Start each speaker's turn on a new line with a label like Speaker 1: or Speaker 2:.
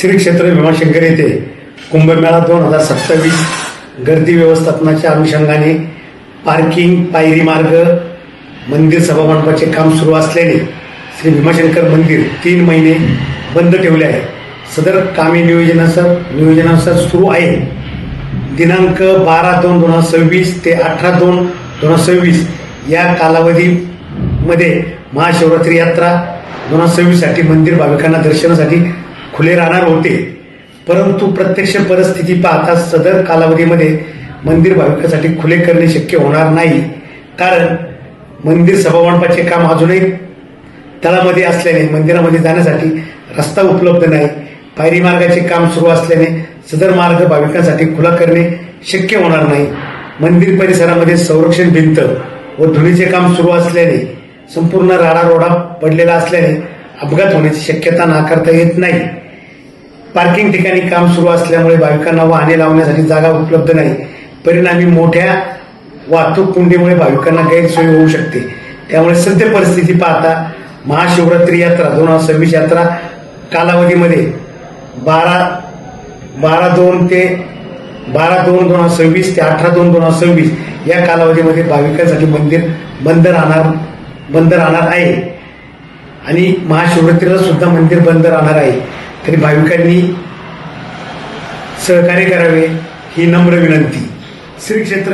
Speaker 1: श्री क्षेत्र भीमाशंकर येथे कुंभमेळा दोन हजार सत्तावीस गर्दी व्यवस्थापनाच्या अनुषंगाने पार्किंग पायरी मार्ग मंदिर सभामंडपाचे काम सुरू असल्याने श्री भीमाशंकर मंदिर तीन महिने बंद ठेवले आहे. सदर कामे नियोजनानुसार नियोजनानुसार सुरू आहे. दिनांक बारा दोन दोन हजार सव्वीस ते अठरा दोन दोन हजार सव्वीस या कालावधीमध्ये महाशिवरात्री यात्रा दोन हजार सव्वीससाठी मंदिर भाविकांना दर्शनासाठी खुले राहणार होते. परंतु प्रत्यक्ष परिस्थिती पाहता सदर कालावधीमध्ये मंदिर भाविकासाठी खुले करणे शक्य होणार नाही. कारण मंदिर सभामंडपाचे काम अजूनही तळामध्ये असल्याने मंदिरामध्ये जाण्यासाठी रस्ता उपलब्ध नाही. पायरी मार्गाचे काम सुरू असल्याने सदर मार्ग भाविकांसाठी खुला करणे शक्य होणार नाही. मंदिर परिसरामध्ये संरक्षण भिंत व धुळीचे काम सुरू असल्याने संपूर्ण राडारोडा पडलेला असल्याने अपघात होण्याची शक्यता नाकारता येत नाही. पार्किंग ठिकाणी काम सुरू असल्यामुळे भाविकांना वाहने लावण्यासाठी जागा उपलब्ध नाही. परिणामी मोठ्या वाहतूक कुंडीमुळे भाविकांना गैरसोय होऊ शकते. त्यामुळे सद्य परिस्थिती पाहता महाशिवरात्री यात्रा दोन हजार सव्वीस यात्रा कालावधीमध्ये बारा बारा दोन ते बारा दोन दोन हजार सव्वीस ते अठरा दोन दोन हजार सव्वीस या कालावधीमध्ये भाविकांसाठी मंदिर बंद राहणार बंद राहणार आहे. आणि महाशिवरात्रीला सुद्धा मंदिर बंद राहणार आहे. तरी भाविकांनी सहकार्य करावे ही नम्र विनंती. श्री क्षेत्र